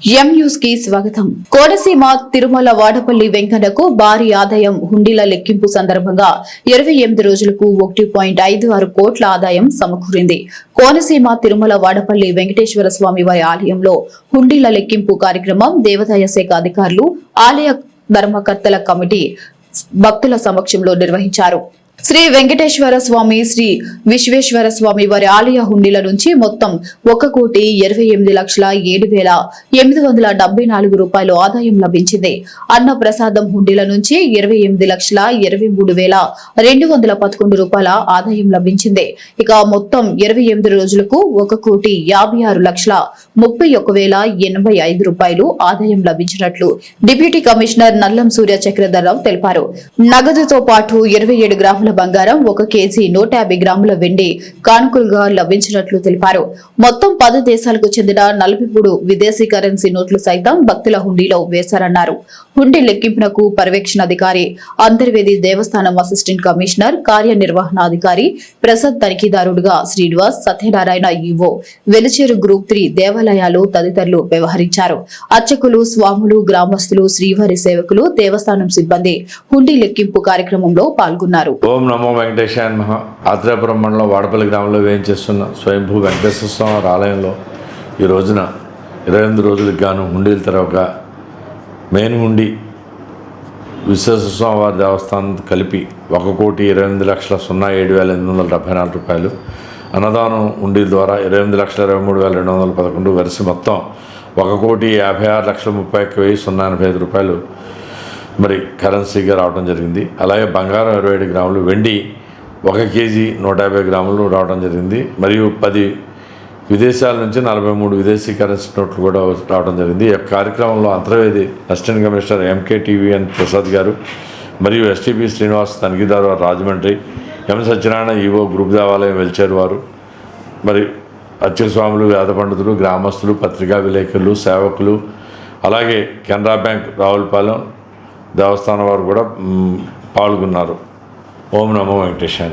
కి స్వాగతం. కోనసీమ తిరుమల వాడపల్లి వెంకన్నకు భారీ ఆదాయం హుండీల లెక్కింపు సందర్భంగా ఇరవై ఎనిమిది రోజులకు ఒకటి పాయింట్ ఐదు ఆరు కోట్ల ఆదాయం సమకూరింది. కోనసీమ తిరుమల వాడపల్లి వెంకటేశ్వర స్వామి వారి ఆలయంలో హుండీల లెక్కింపు కార్యక్రమం దేవాదాయ శాఖ అధికారులు ఆలయ ధర్మకర్తల కమిటీ భక్తుల సమక్షంలో నిర్వహించారు. శ్రీ వెంకటేశ్వర స్వామి శ్రీ విశ్వేశ్వర స్వామి వారి ఆలయ హుండీల నుంచి మొత్తం ఒక కోటి ఇరవై ఎనిమిది లక్షల ఏడు వేల ఎనిమిది వందల డెబ్బై నాలుగు రూపాయలు ఆదాయం లభించింది. అన్న ప్రసాదం హుండీల నుంచి ఇరవై ఎనిమిది లక్షల ఇరవై మూడు వేల రెండు వందల పదకొండు రూపాయల ఆదాయం లభించింది. ఇక మొత్తం ఇరవై ఎనిమిది రోజులకు ఒక కోటి యాభై ఆరు లక్షల ముప్పై ఒక వేల ఎనభై ఐదు రూపాయలు ఆదాయం లభించినట్లు డిప్యూటీ కమిషనర్ నల్లం సూర్య చక్రధర్రావు తెలిపారు. నగదుతో పాటు ఇరవై ఏడు గ్రాముల బంగారం ఒక కేజీ నూట యాభై గ్రాముల వెండి కానుకలుగా లభించినట్లు తెలిపారు. మొత్తం పది దేశాలకు చెందిన నలభై మూడు విదేశీ కరెన్సీ నోట్లు సైతం భక్తుల హుండీలో వేశారన్నారు. హుండీ లెక్కింపునకు పర్యవేక్షణ అధికారి అంతర్వేది దేవస్థానం అసిస్టెంట్ కమిషనర్ కార్యనిర్వహణాధికారి Prasad తనిఖీదారుడుగా Srinivas Satyanarayana EO Velicheru group three దేవాలయాలు తదితరులు వ్యవహరించారు. అర్చకులు స్వాములు గ్రామస్తులు శ్రీవారి సేవకులు దేవస్థానం సిబ్బంది హుండీ లెక్కింపు కార్యక్రమంలో పాల్గొన్నారు. ఓం నమో వెంకటేశాయ మహా ఆత్రేపురం మండలం వాడపల్లి గ్రామంలో వేయించేస్తున్న స్వయంభూ వెంకటేశ్వర స్వామి ఆలయంలో ఈ రోజున ఇరవై ఎనిమిది రోజులకు గాను హుండీలు తర్వాత మెయిన్ హుండీ విశ్వేశ్వర స్వామి వారి దేవస్థానం కలిపి ఒక కోటి ఇరవై ఎనిమిది లక్షల సున్నా ఏడు వేల ఎనిమిది వందల డెబ్బై నాలుగు రూపాయలు అన్నదానం హుండీల ద్వారా ఇరవై ఎనిమిది లక్షల ఇరవై మూడు వేల రెండు వందల పదకొండు వరుస మొత్తం ఒక కోటి యాభై ఆరు లక్షల ముప్పై ఒక్క వెయ్యి సున్నా ఎనభై ఐదు రూపాయలు మరి కరెన్సీగా రావడం జరిగింది. అలాగే బంగారం ఇరవై ఏడు గ్రాములు వెండి ఒక కేజీ నూట యాభై గ్రాములు రావడం జరిగింది. మరియు పది విదేశాల నుంచి నలభై మూడు విదేశీ కరెన్సీ నోట్లు కూడా రావడం జరిగింది. ఈ కార్యక్రమంలో Antarvedi assistant commissioner M K TVN Prasad గారు మరియు STP Srinivas తనిఖీదారు Rajahmundry M Satyanarayana EO group దేవాలయం వెలిచారు వారు మరి అత్యస్వాములు వేద పండితులు గ్రామస్తులు పత్రికా విలేకరులు సేవకులు అలాగే కెనరా బ్యాంక్ రావులపాలెం దేవస్థానం వారు కూడా పాల్గొన్నారు. ఓం నమో వెంకటేశ్వర